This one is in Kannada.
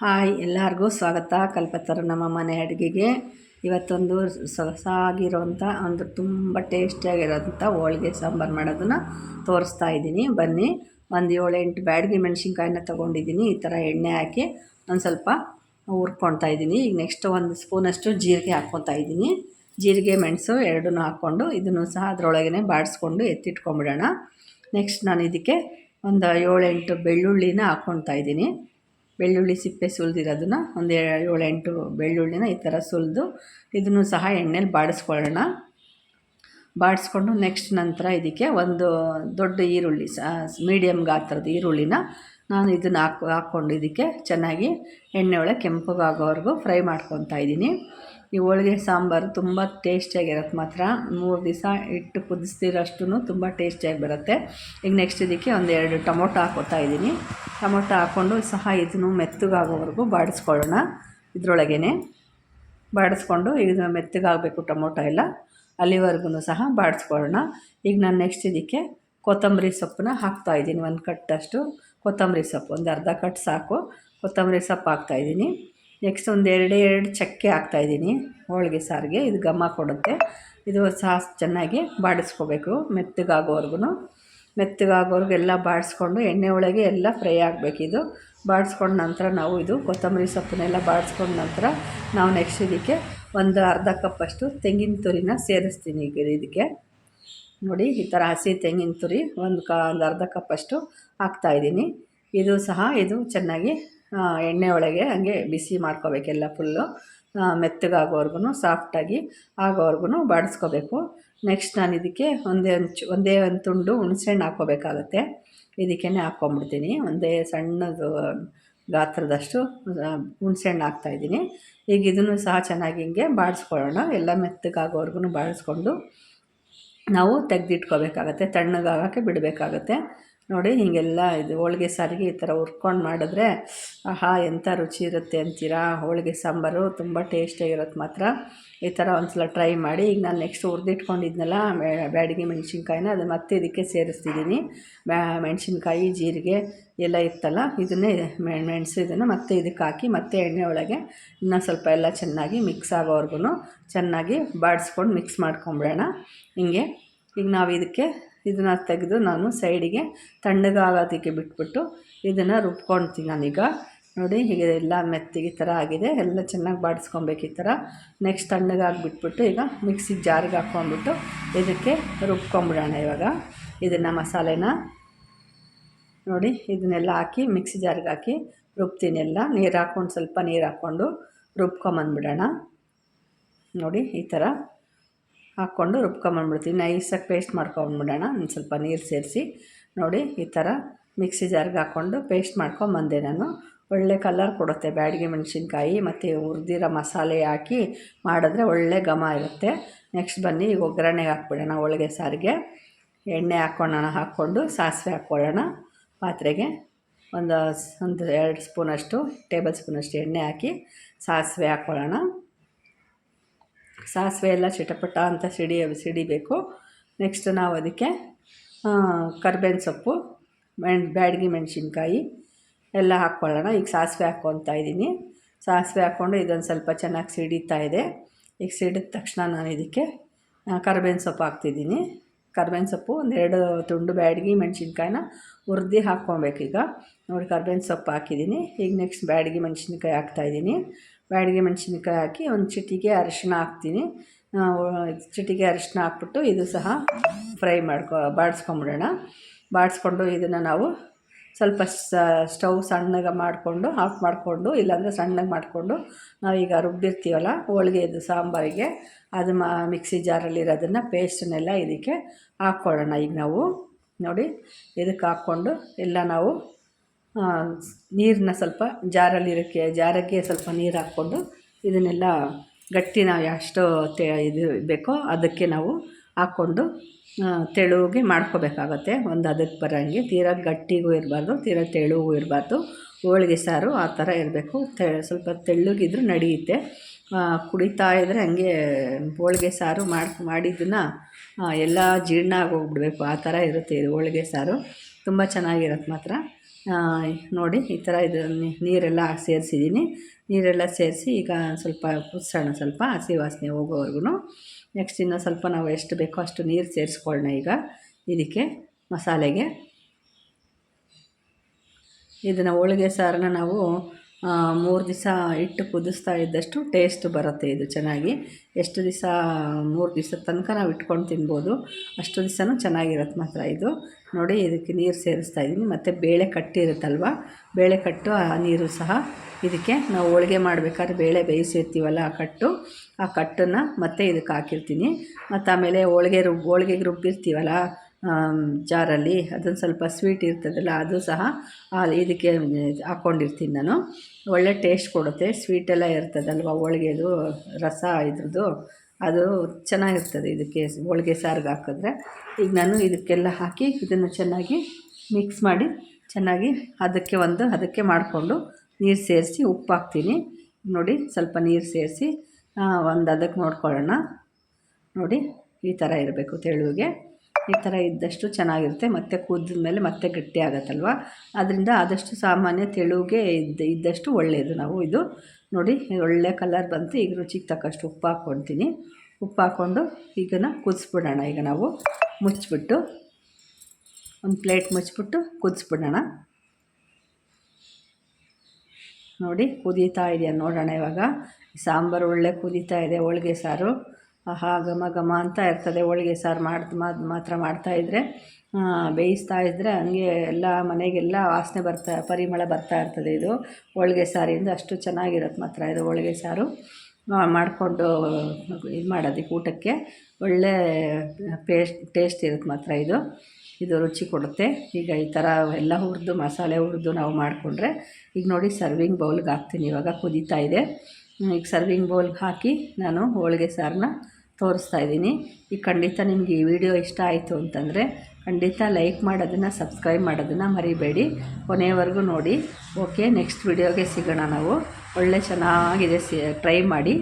ಹಾಯ್, ಎಲ್ಲರಿಗೂ ಸ್ವಾಗತ. ಕಲ್ಪತರು ನಮ್ಮ ಮನೆ ಅಡುಗೆಗೆ. ಇವತ್ತೊಂದು ಸೊಸಾಗಿರೋಂಥ ಒಂದು ತುಂಬ ಟೇಸ್ಟಿಯಾಗಿರೋಂಥ ಹೋಳಿಗೆ ಸಾಂಬಾರು ಮಾಡೋದನ್ನು ತೋರಿಸ್ತಾ ಇದ್ದೀನಿ. ಬನ್ನಿ, ಒಂದು ಏಳೆಂಟು ಬ್ಯಾಡಗಿ ಮೆಣಸಿನ್ಕಾಯಿನ ತೊಗೊಂಡಿದ್ದೀನಿ. ಈ ಥರ ಎಣ್ಣೆ ಹಾಕಿ ಒಂದು ಸ್ವಲ್ಪ ಹುರ್ಕೊತಾ ಇದ್ದೀನಿ. ಈಗ ನೆಕ್ಸ್ಟ್ ಒಂದು ಸ್ಪೂನಷ್ಟು ಜೀರಿಗೆ ಹಾಕ್ಕೊತಾ ಇದ್ದೀನಿ. ಜೀರಿಗೆ, ಮೆಣಸು ಎರಡನ್ನೂ ಹಾಕ್ಕೊಂಡು ಇದನ್ನು ಸಹ ಅದರೊಳಗೇ ಬಾಡಿಸ್ಕೊಂಡು ಎತ್ತಿಟ್ಕೊಂಬಿಡೋಣ. ನೆಕ್ಸ್ಟ್ ನಾನು ಇದಕ್ಕೆ ಒಂದು ಏಳೆಂಟು ಬೆಳ್ಳುಳ್ಳಿನ ಹಾಕ್ಕೊಳ್ತಾ ಇದ್ದೀನಿ. ಬೆಳ್ಳುಳ್ಳಿ ಸಿಪ್ಪೆ ಸುಲಿದಿರೋದನ್ನ ಒಂದು ಏಳೆಂಟು ಬೆಳ್ಳುಳ್ಳಿನ ಈ ಥರ ಸುಲಿದು ಇದನ್ನು ಸಹ ಎಣ್ಣೆಲಿ ಬಾಡಿಸ್ಕೊಳ್ಳೋಣ. ಬಾಡಿಸ್ಕೊಂಡು ನೆಕ್ಸ್ಟ್ ನಂತರ ಇದಕ್ಕೆ ಒಂದು ದೊಡ್ಡ ಈರುಳ್ಳಿ, ಸ ಮೀಡಿಯಮ್ ಗಾತ್ರದ ಈರುಳ್ಳಿನ ನಾನು ಇದನ್ನು ಹಾಕಿ, ಹಾಕ್ಕೊಂಡು ಇದಕ್ಕೆ ಚೆನ್ನಾಗಿ ಎಣ್ಣೆ ಒಳಗೆ ಕೆಂಪಗಾಗೋವರೆಗೂ ಫ್ರೈ ಮಾಡ್ಕೊತಾ ಇದ್ದೀನಿ. ಈ ಹೋಳಿಗೆ ಸಾಂಬಾರು ತುಂಬ ಟೇಸ್ಟಿಯಾಗಿರುತ್ತೆ ಮಾತ್ರ. ಮೂರು ದಿವಸ ಇಟ್ಟು ಕುದಿಸ್ತಿರೋಷ್ಟು ತುಂಬ ಟೇಸ್ಟಿಯಾಗಿ ಬರುತ್ತೆ. ಈಗ ನೆಕ್ಸ್ಟ್ ಇದಕ್ಕೆ ಒಂದೆರಡು ಟೊಮೊಟೊ ಹಾಕೋತಾ ಇದ್ದೀನಿ. ಟೊಮೊಟೊ ಹಾಕ್ಕೊಂಡು ಸಹ ಇದನ್ನು ಮೆತ್ತಗಾಗೋವರೆಗೂ ಬಾಡಿಸ್ಕೊಳ್ಳೋಣ ಇದರೊಳಗೇ ಬಾಡಿಸ್ಕೊಂಡು ಈಗ ಮೆತ್ತಗಾಗಬೇಕು ಟೊಮೊಟೊ ಎಲ್ಲ. ಅಲ್ಲಿವರೆಗೂ ಸಹ ಬಾಡಿಸ್ಕೊಳ್ಳೋಣ. ಈಗ ನಾನು ನೆಕ್ಸ್ಟ್ ಇದಕ್ಕೆ ಕೊತ್ತಂಬರಿ ಸೊಪ್ಪನ್ನ ಹಾಕ್ತಾ ಇದ್ದೀನಿ. ಒಂದು ಕಟ್ಟಷ್ಟು ಕೊತ್ತಂಬರಿ ಸೊಪ್ಪು, ಒಂದು ಅರ್ಧ ಕಟ್ ಸಾಕು. ಕೊತ್ತಂಬರಿ ಸೊಪ್ಪು ಹಾಕ್ತಾಯಿದ್ದೀನಿ ನೆಕ್ಸ್ಟ್ ಒಂದು ಎರಡು ಎರಡು ಚಕ್ಕೆ ಹಾಕ್ತಾಯಿದ್ದೀನಿ ಹೋಳಿಗೆ ಸಾರಿಗೆ. ಇದು ಘಮ ಕೊಡುತ್ತೆ. ಇದು ಸಹ ಚೆನ್ನಾಗಿ ಬಾಡಿಸ್ಕೋಬೇಕು. ಮೆತ್ತಗಾಗೋವರೆಗೂ ಮೆತ್ತಗಾಗೋರ್ಗೆಲ್ಲ ಬಾಡಿಸ್ಕೊಂಡು ಎಣ್ಣೆ ಒಳಗೆ ಎಲ್ಲ ಫ್ರೈ ಆಗಬೇಕಿದು ಬಾಡಿಸ್ಕೊಂಡ ನಂತರ ನಾವು ಇದು ಕೊತ್ತಂಬರಿ ಸೊಪ್ಪನ್ನೆಲ್ಲ ಬಾಡಿಸ್ಕೊಂಡ ನಂತರ ನಾವು ನೆಕ್ಸ್ಟ್ ಇದಕ್ಕೆ ಒಂದು ಅರ್ಧ ಕಪ್ಪಷ್ಟು ತೆಂಗಿನ ತುರಿನ ಸೇರಿಸ್ತೀನಿ ಈಗ ಇದಕ್ಕೆ. ನೋಡಿ, ಈ ಥರ ಹಸಿ ತೆಂಗಿನ ತುರಿ ಒಂದು ಕ, ಒಂದು ಅರ್ಧ ಕಪ್ಪಷ್ಟು ಹಾಕ್ತಾಯಿದ್ದೀನಿ ಇದು ಸಹ, ಇದು ಚೆನ್ನಾಗಿ ಎಣ್ಣೆ ಒಳಗೆ ಹಂಗೆ ಬಿಸಿ ಮಾಡ್ಕೋಬೇಕೆಲ್ಲ ಫುಲ್ಲು ಮೆತ್ತಗಾಗೋವರೆಗೂ ಸಾಫ್ಟಾಗಿ ಆಗೋವರೆಗೂ ಬಾಡಿಸ್ಕೋಬೇಕು. ನೆಕ್ಸ್ಟ್ ನಾನು ಇದಕ್ಕೆ ಒಂದೇ ಒಂದು ಒಂದೇ ಒಂದು ತುಂಡು ಹುಣಸೆಹಣ್ಣು ಹಾಕ್ಕೋಬೇಕಾಗತ್ತೆ. ಇದಕ್ಕೇ ಹಾಕ್ಕೊಂಬಿಡ್ತೀನಿ. ಒಂದೇ ಸಣ್ಣದು ಗಾತ್ರದಷ್ಟು ಹುಣಸೆಹಣ್ಣು ಹಾಕ್ತಾಯಿದ್ದೀನಿ ಈಗ ಇದನ್ನು ಸಹ ಚೆನ್ನಾಗಿ ಹಿಂಗೆ ಬಾಡಿಸ್ಕೊಳ್ಳೋಣ. ಎಲ್ಲ ಮೆತ್ತಗಾಗೋವರೆಗೂ ಬಾಡಿಸ್ಕೊಂಡು ನಾವು ತೆಗೆದಿಟ್ಕೋಬೇಕಾಗತ್ತೆ, ತಣ್ಣಗಾಗೋಕ್ಕೆ ಬಿಡಬೇಕಾಗತ್ತೆ. ನೋಡಿ ಹೀಗೆಲ್ಲ ಇದು ಹೋಳಿಗೆ ಸಾರಿಗೆ ಈ ಥರ ಹುರ್ಕೊಂಡು ಮಾಡಿದ್ರೆ ಆಹಾ, ಎಂಥ ರುಚಿ ಇರುತ್ತೆ ಅಂತೀರಾ? ಹೋಳಿಗೆ ಸಾಂಬಾರು ತುಂಬ ಟೇಸ್ಟಿಯಾಗಿರುತ್ತೆ ಮಾತ್ರ. ಈ ಥರ ಒಂದು ಸಲ ಟ್ರೈ ಮಾಡಿ, ಈಗ ನಾನು ನೆಕ್ಸ್ಟ್ ಹುರಿದಿಟ್ಕೊಂಡಿದ್ನಲ್ಲ ಬ್ಯಾಡಿಗೆ ಮೆಣಸಿನ್ಕಾಯಿನ ಅದು ಮತ್ತೆ ಇದಕ್ಕೆ ಸೇರಿಸ್ತಿದ್ದೀನಿ. ಮೆಣಸಿನ್ಕಾಯಿ, ಜೀರಿಗೆ ಎಲ್ಲ ಇತ್ತಲ್ಲ, ಇದನ್ನೇ ಮೆಣಸು ಇದನ್ನು ಮತ್ತೆ ಇದಕ್ಕೆ ಹಾಕಿ, ಮತ್ತೆ ಎಣ್ಣೆ ಒಳಗೆ ಇನ್ನೂ ಸ್ವಲ್ಪ ಎಲ್ಲ ಚೆನ್ನಾಗಿ ಮಿಕ್ಸ್ ಆಗೋವರೆಗೂ ಚೆನ್ನಾಗಿ ಬಾಡಿಸ್ಕೊಂಡು ಮಿಕ್ಸ್ ಮಾಡ್ಕೊಂಬಿಡೋಣ. ಹಿಂಗೆ ಈಗ ನಾವು ಇದಕ್ಕೆ ಇದನ್ನು ತೆಗೆದು ನಾನು ಸೈಡಿಗೆ ತಣ್ಣಗಾಗೋದಕ್ಕೆ ಬಿಟ್ಬಿಟ್ಟು ಇದನ್ನು ರುಬ್ಕೊಳ್ತೀನಿ ನಾನೀಗ. ನೋಡಿ, ಹೀಗೆ ಎಲ್ಲ ಮೆತ್ತಿಗೆ ಥರ ಆಗಿದೆ. ಎಲ್ಲ ಚೆನ್ನಾಗಿ ಬಾಡಿಸ್ಕೊಬೇಕು ಈ ಥರ ನೆಕ್ಸ್ಟ್ ತಣ್ಣಗಾಗಿಬಿಟ್ಬಿಟ್ಟು ಈಗ ಮಿಕ್ಸಿ ಜಾರಿಗೆ ಹಾಕ್ಕೊಂಡ್ಬಿಟ್ಟು ಇದಕ್ಕೆ ರುಬ್ಕೊಂಬಿಡೋಣ ಇವಾಗ. ಇದನ್ನು ಮಸಾಲೆನ. ನೋಡಿ, ಇದನ್ನೆಲ್ಲ ಹಾಕಿ ಮಿಕ್ಸಿ ಜಾರಿಗೆ ಹಾಕಿ ರುಬ್ತೀನಿ ಎಲ್ಲ. ನೀರು ಹಾಕ್ಕೊಂಡು ಸ್ವಲ್ಪ ನೀರು ಹಾಕ್ಕೊಂಡು ರುಬ್ಕೊಂಬಂದ್ಬಿಡೋಣ. ನೋಡಿ, ಈ ಥರ ಹಾಕ್ಕೊಂಡು ರುಬ್ಕೊಂಬಂದ್ಬಿಡ್ತೀವಿ ನೈಸಾಗಿ ಪೇಸ್ಟ್ ಮಾಡ್ಕೊಂಬಿಡೋಣ ಒಂದು ಸ್ವಲ್ಪ ನೀರು ಸೇರಿಸಿ. ನೋಡಿ, ಈ ಥರ ಮಿಕ್ಸಿ ಜಾರ್ಗೆ ಹಾಕ್ಕೊಂಡು ಪೇಸ್ಟ್ ಮಾಡ್ಕೊಂಬಂದೆ ನಾನು. ಒಳ್ಳೆ ಕಲರ್ ಕೊಡುತ್ತೆ. ಬ್ಯಾಡಿಗೆ ಮೆಣಸಿನ್ಕಾಯಿ ಮತ್ತು ಹುರಿದಿರೋ ಮಸಾಲೆ ಹಾಕಿ ಮಾಡಿದ್ರೆ ಒಳ್ಳೆ ಘಮ ಇರುತ್ತೆ. ನೆಕ್ಸ್ಟ್ ಬನ್ನಿ, ಈಗ ಒಗ್ಗರಣೆಗೆ ಹಾಕ್ಬಿಡೋಣ ಹೋಳಿಗೆ ಸಾರಿಗೆ. ಎಣ್ಣೆ ಹಾಕ್ಕೊಳ್ಳೋಣ ಹಾಕ್ಕೊಂಡು ಸಾಸಿವೆ ಹಾಕ್ಕೊಳ್ಳೋಣ. ಪಾತ್ರೆಗೆ ಒಂದು ಒಂದು ಎರಡು ಸ್ಪೂನಷ್ಟು, ಟೇಬಲ್ ಸ್ಪೂನಷ್ಟು ಎಣ್ಣೆ ಹಾಕಿ ಸಾಸಿವೆ ಹಾಕ್ಕೊಳ್ಳೋಣ. ಸಾಸಿವೆ ಎಲ್ಲ ಚಿಟಪಟ ಅಂತ ಸಿಡಿ ಸಿಡಿಬೇಕು. ನೆಕ್ಸ್ಟ್ ನಾವು ಅದಕ್ಕೆ ಕರ್ಬೇವಿನ ಸೊಪ್ಪು, ಮೆಣ್, ಬ್ಯಾಡಗಿ ಮೆಣಸಿನ್ಕಾಯಿ ಎಲ್ಲ ಹಾಕ್ಕೊಳ್ಳೋಣ. ಈಗ ಸಾಸಿವೆ ಹಾಕ್ಕೊತಾ ಇದ್ದೀನಿ. ಸಾಸಿವೆ ಹಾಕ್ಕೊಂಡು ಇದೊಂದು ಸ್ವಲ್ಪ ಚೆನ್ನಾಗಿ ಸಿಡಿತಾ ಇದೆ. ಈಗ ಸಿಡಿದ ತಕ್ಷಣ ನಾನು ಇದಕ್ಕೆ ಕರ್ಬೇವಿನ ಸೊಪ್ಪು ಹಾಕ್ತಿದ್ದೀನಿ. ಕರ್ಬೇವಿನ ಸೊಪ್ಪು ಒಂದೆರಡು ತುಂಡು ಬ್ಯಾಡಗಿ ಮೆಣಸಿನ್ಕಾಯಿನ ಹುರ್ದು ಹಾಕ್ಕೊಬೇಕೀಗ ನೋಡಿ ಕರ್ಬೇವಿನ ಸೊಪ್ಪು ಹಾಕಿದ್ದೀನಿ. ಈಗ ನೆಕ್ಸ್ಟ್ ಬ್ಯಾಡಗಿ ಮೆಣಸಿನ್ಕಾಯಿ ಹಾಕ್ತಾಯಿದ್ದೀನಿ ಬ್ಯಾಡಗಿ ಮೆಣಸಿನ್ಕಾಯಿ ಹಾಕಿ ಒಂದು ಚಿಟಿಗೆ ಅರಿಶಿಣ ಹಾಕ್ತೀನಿ. ಚಿಟಿಗೆ ಅರಿಶಿನ ಹಾಕ್ಬಿಟ್ಟು ಇದು ಸಹ ಫ್ರೈ ಮಾಡ್ಕೊ, ಬಾಡಿಸ್ಕೊಂಬಿಡೋಣ. ಬಾಡಿಸ್ಕೊಂಡು ಇದನ್ನು ನಾವು ಸ್ವಲ್ಪ ಸ್ಟವ್ ಸಣ್ಣಗೆ ಮಾಡಿಕೊಂಡು, ಆಫ್ ಮಾಡಿಕೊಂಡು, ಇಲ್ಲಾಂದರೆ ಸಣ್ಣಗೆ ಮಾಡಿಕೊಂಡು ನಾವೀಗ ರುಬ್ಬಿರ್ತೀವಲ್ಲ, ಹೋಳ್ಗೆದು ಸಾಂಬಾರಿಗೆ, ಅದು ಮಾ, ಮಿಕ್ಸಿ ಜಾರಲ್ಲಿರೋದನ್ನು ಪೇಸ್ಟನ್ನೆಲ್ಲ ಇದಕ್ಕೆ ಹಾಕ್ಕೊಳ್ಳೋಣ ಈಗ ನಾವು. ನೋಡಿ, ಇದಕ್ಕೆ ಹಾಕ್ಕೊಂಡು ಎಲ್ಲ ನಾವು ನೀರನ್ನ ಸ್ವಲ್ಪ ಜಾರಲ್ಲಿರೋಕ್ಕೆ ಜಾರಕ್ಕೆ ಸ್ವಲ್ಪ ನೀರು ಹಾಕ್ಕೊಂಡು ಇದನ್ನೆಲ್ಲ ಗಟ್ಟಿ ನಾವು ಎಷ್ಟು ತೆ ಇದು ಬೇಕೋ ಅದಕ್ಕೆ ನಾವು ಹಾಕ್ಕೊಂಡು ತೆಳುಗೆ ಮಾಡ್ಕೋಬೇಕಾಗತ್ತೆ. ಒಂದು ಅದಕ್ಕೆ ಬರೋಂಗೆ ತೀರಾ ಗಟ್ಟಿಗೂ ಇರಬಾರ್ದು, ತೀರಾ ತೆಳುಗೂ ಇರಬಾರ್ದು. ಹೋಳಿಗೆ ಸಾರು ಆ ಥರ ಇರಬೇಕು. ತೆ, ಸ್ವಲ್ಪ ತೆಳ್ಳಗಿದ್ರೂ ನಡೆಯುತ್ತೆ. ಕುಡಿತಾ ಇದ್ದರೆ ಹಂಗೆ ಹೋಳಿಗೆ ಸಾರು ಮಾಡಿ, ಮಾಡಿದ್ದನ್ನು ಎಲ್ಲ ಜೀರ್ಣ ಆಗೋಗ್ಬಿಡ್ಬೇಕು ಆ ಥರ ಇರುತ್ತೆ ಹೋಳಿಗೆ ಸಾರು. ತುಂಬ ಚೆನ್ನಾಗಿರತ್ತೆ ಮಾತ್ರ. ನೋಡಿ ಈ ಥರ ಇದು ನೀರೆಲ್ಲ ಸೇರಿಸಿದ್ದೀನಿ. ನೀರೆಲ್ಲ ಸೇರಿಸಿ ಈಗ ಸ್ವಲ್ಪ ಕುದಿಸೋಣ ಸ್ವಲ್ಪ ಹಸಿ ವಾಸನೆ ಹೋಗೋವರೆಗೂ ನೆಕ್ಸ್ಟ್ ಇನ್ನು ಸ್ವಲ್ಪ ನಾವು ಎಷ್ಟು ಬೇಕೋ ಅಷ್ಟು ನೀರು ಸೇರಿಸ್ಕೊಳ್ಳೋಣ ಈಗ. ಇದಕ್ಕೆ ಮಸಾಲೆಗೆ. ಇದನ್ನು ಹೋಳಿಗೆ ಸಾರನ್ನ ನಾವು ಮೂರು ದಿವಸ ಇಟ್ಟು ಕುದಿಸ್ತಾ ಇದ್ದಷ್ಟು ಟೇಸ್ಟ್ ಬರುತ್ತೆ ಇದು ಚೆನ್ನಾಗಿ. ಎಷ್ಟು ದಿವಸ, ಮೂರು ದಿವಸದ ತನಕ ನಾವು ಇಟ್ಕೊಂಡು ತಿನ್ಬೋದು. ಅಷ್ಟು ದಿವಸನೂ ಚೆನ್ನಾಗಿರುತ್ತೆ ಮಾತ್ರ ಇದು. ನೋಡಿ, ಇದಕ್ಕೆ ನೀರು ಸೇರಿಸ್ತಾ ಇದ್ದೀನಿ. ಮತ್ತು ಬೇಳೆ ಕಟ್ಟಿರುತ್ತಲ್ವ ಬೇಳೆ ಕಟ್ಟು, ಆ ನೀರು ಸಹ ಇದಕ್ಕೆ ನಾವು ಹೋಳಿಗೆ ಮಾಡಬೇಕಾದ್ರೆ ಬೇಳೆ ಬೇಯಿಸಿರ್ತೀವಲ್ಲ ಆ ಕಟ್ಟು. ಆ ಕಟ್ಟನ್ನು ಮತ್ತೆ ಇದಕ್ಕೆ ಹಾಕಿರ್ತೀನಿ. ಮತ್ತು ಆಮೇಲೆ ಹೋಳಿಗೆ ರುಬ್ ಹೋಳಿಗೆಗೆ ರುಬ್ಬಿರ್ತೀವಲ್ಲ ಜಾರಲ್ಲಿ ಅದೊಂದು ಸ್ವಲ್ಪ ಸ್ವೀಟ್ ಇರ್ತದಲ್ಲ, ಅದು ಸಹ ಇದಕ್ಕೆ ಹಾಕ್ಕೊಂಡಿರ್ತೀನಿ ನಾನು. ಒಳ್ಳೆ ಟೇಸ್ಟ್ ಕೊಡುತ್ತೆ ಸ್ವೀಟೆಲ್ಲ ಇರ್ತದಲ್ವ, ಹೋಳಿಗೆದು, ರಸ ಇದ್ರದ್ದು, ಅದು ಚೆನ್ನಾಗಿರ್ತದೆ ಇದಕ್ಕೆ, ಹೋಳಿಗೆ ಸಾರಿಗೆ ಹಾಕಿದ್ರೆ. ಈಗ ನಾನು ಇದಕ್ಕೆಲ್ಲ ಹಾಕಿ ಇದನ್ನು ಚೆನ್ನಾಗಿ ಮಿಕ್ಸ್ ಮಾಡಿ, ಚೆನ್ನಾಗಿ ಅದಕ್ಕೆ ಒಂದು, ಅದಕ್ಕೆ ಮಾಡಿಕೊಂಡು ನೀರು ಸೇರಿಸಿ ಉಪ್ಪು ಹಾಕ್ತೀನಿ. ನೋಡಿ, ಸ್ವಲ್ಪ ನೀರು ಸೇರಿಸಿ ಒಂದು ಅದಕ್ಕೆ ನೋಡ್ಕೊಳ್ಳೋಣ. ನೋಡಿ, ಈ ಥರ ಇರಬೇಕು ತೆಳುವಿಗೆ. ಈ ಥರ ಇದ್ದಷ್ಟು ಚೆನ್ನಾಗಿರುತ್ತೆ. ಮತ್ತೆ ಕುದಿದ ಮೇಲೆ ಮತ್ತೆ ಗಟ್ಟಿ ಆಗುತ್ತಲ್ವ? ಅದರಿಂದ ಆದಷ್ಟು ಸಾಮಾನ್ಯ ತೆಳುವಿಗೆ ಇದ್ದ, ಇದ್ದಷ್ಟು ಒಳ್ಳೆಯದು ನಾವು ಇದು. ನೋಡಿ, ಒಳ್ಳೆ ಕಲರ್ ಬಂತು. ಈಗ ರುಚಿಗೆ ತಕ್ಕಷ್ಟು ಉಪ್ಪು ಹಾಕ್ಕೊಳ್ತೀನಿ ಉಪ್ಪು ಹಾಕ್ಕೊಂಡು ಈಗನ ಕುದಿಸ್ಬಿಡೋಣ. ಈಗ ನಾವು ಮುಚ್ಚಿಬಿಟ್ಟು, ಒಂದು ಪ್ಲೇಟ್ ಮುಚ್ಚಿಬಿಟ್ಟು ಕುದಿಸ್ಬಿಡೋಣ. ನೋಡಿ, ಕುದೀತಾ ಇದೆಯಾ ನೋಡೋಣ ಇವಾಗ. ಸಾಂಬಾರು ಒಳ್ಳೆ ಕುದೀತಾ ಇದೆ. ಹೋಳಿಗೆ ಸಾರು. ಆಹಾ, ಘಮ ಘಮ ಅಂತ ಇರ್ತದೆ. ಹೋಳಿಗೆ ಸಾರು ಮಾಡಿ ಮಾತ್ರ ಮಾಡ್ತಾಯಿದ್ರೆ ಬೇಯಿಸ್ತಾ ಇದ್ದರೆ ಹಂಗೆ ಎಲ್ಲ ಮನೆಗೆಲ್ಲ ವಾಸನೆ ಬರ್ತಾ, ಪರಿಮಳ ಬರ್ತಾ ಇರ್ತದೆ ಇದು. ಹೋಳಿಗೆ ಸಾರಿಂದ ಅಷ್ಟು ಚೆನ್ನಾಗಿರುತ್ತೆ ಮಾತ್ರ ಇದು ಹೋಳಿಗೆ ಸಾರು. ಮಾಡಿಕೊಂಡು ಇದು ಮಾಡೋದಕ್ಕೆ, ಊಟಕ್ಕೆ ಒಳ್ಳೆ ಪೇಸ್ಟ್, ಟೇಸ್ಟ್ ಇರುತ್ತೆ ಮಾತ್ರ ಇದು. ಇದು ರುಚಿ ಕೊಡುತ್ತೆ. ಈಗ ಈ ಥರ ಎಲ್ಲ ಹುರಿದು, ಮಸಾಲೆ ಹುರಿದು ನಾವು ಮಾಡಿಕೊಂಡ್ರೆ, ಈಗ ನೋಡಿ ಸರ್ವಿಂಗ್ ಬೌಲ್ಗೆ ಹಾಕ್ತೀನಿ. ಇವಾಗ ಕುದೀತಾ ಇದೆ. ಈಗ ಸರ್ವಿಂಗ್ ಬೌಲ್ಗೆ ಹಾಕಿ ನಾನು ಹೋಳಿಗೆ ಸಾರನ್ನ ತೋರಿಸ್ತಾ ಇದ್ದೀನಿ. ಈಗ ಖಂಡಿತ ನಿಮಗೆ ಈ ವಿಡಿಯೋ ಇಷ್ಟ ಆಯಿತು ಅಂತಂದರೆ ಖಂಡಿತ ಲೈಕ್ ಮಾಡೋದನ್ನು ಸಬ್ಸ್ಕ್ರೈಬ್ ಮಾಡೋದನ್ನು ಮರಿಬೇಡಿ. ಕೊನೆಯವರೆಗೂ ನೋಡಿ. ಓಕೆ ನೆಕ್ಸ್ಟ್ ವಿಡಿಯೋಗೆ ಸಿಗೋಣ ನಾವು. ಒಳ್ಳೆ ಚೆನ್ನಾಗಿದೆ ಸಿ ಟ್ರೈ ಮಾಡಿ.